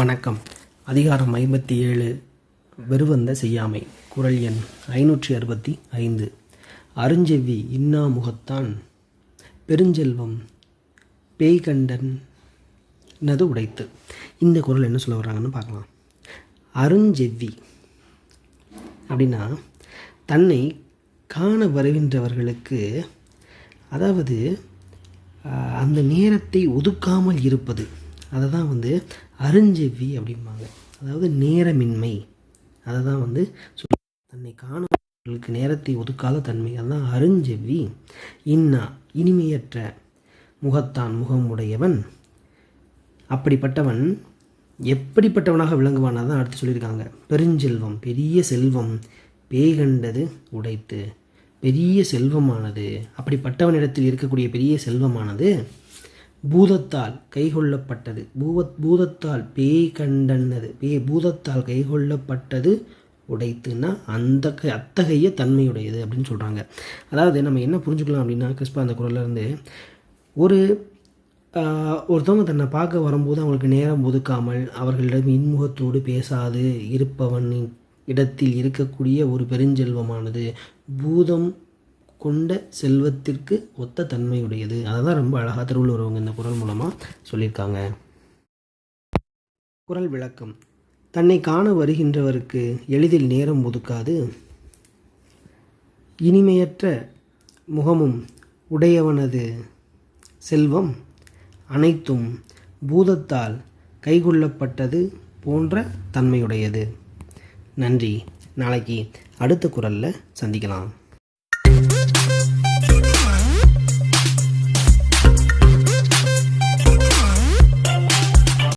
வணக்கம். அதிகாரம் ஐம்பத்தி ஏழு. வெறுவந்த செய்யாமை. குரல் எண் ஐநூற்றி அறுபத்தி ஐந்து. அருஞ்செவ்வி இன்னா முகத்தான் பெருஞ்செல்வம் பேய்கண்டன் நது உடைத்து. இந்த குரல் என்ன சொல்ல வர்றாங்கன்னு பார்க்கலாம். அருஞ்செவ்வி அப்படின்னா தன்னை காண வருகின்றவர்களுக்கு அதாவது அந்த நேரத்தை ஒதுக்காமல் இருப்பது. அதை தான் வந்து அருஞ்செவ்வி அப்படிம்பாங்க. அதாவது நேரமின்மை. அதை தான் வந்து தன்னை காணவர்களுக்கு நேரத்தை ஒதுக்காத தன்மை. அதுதான் அருஞ்செவ்வி. இன்னா இனிமையற்ற முகத்தான் முகமுடையவன். அப்படிப்பட்டவன் எப்படிப்பட்டவனாக விளங்குவான்? தான் அடுத்து சொல்லியிருக்காங்க. பெருஞ்செல்வம் பெரிய செல்வம் பேய்கண்டது உடைத்து பெரிய செல்வமானது அப்படிப்பட்டவனிடத்தில் இருக்கக்கூடிய பெரிய செல்வமானது பூதத்தால் கைகொள்ளப்பட்டது. பூவத் பூதத்தால் பேய் கண்டன்னது பே பூதத்தால் கைகொள்ளப்பட்டது. உடைத்துன்னா அந்த அத்தகைய தன்மையுடையது அப்படின்னு சொல்கிறாங்க அதாவது நம்ம என்ன புரிஞ்சுக்கலாம் அப்படின்னா கிறிஸ்பா அந்த குரல்ல இருந்து ஒரு ஒருத்தவங்க தன்னை பார்க்க வரும்போது அவங்களுக்கு நேரம் ஒதுக்காமல் அவர்களிடம் இன்முகத்தோடு பேசாது இருப்பவன் இடத்தில் இருக்கக்கூடிய ஒரு பெருஞ்செல்வமானது. பூதம் கொண்ட செல்வத்திற்கு ஒத்த தன்மையுடையது. அதை தான் ரொம்ப அழகாக திருவள்ளுவர் அவங்க இந்த குரல் மூலமாக சொல்லியிருக்காங்க. குரல் விளக்கம். தன்னை காண வருகின்றவருக்கு எளிதில் நேரம் ஒதுக்காது. இனிமையற்ற முகமும் உடையவனது செல்வம் அனைத்தும் பூதத்தால் கைகொள்ளப்பட்டது போன்ற தன்மையுடையது. நன்றி. நாளைக்கு அடுத்த குரலில் சந்திக்கலாம்.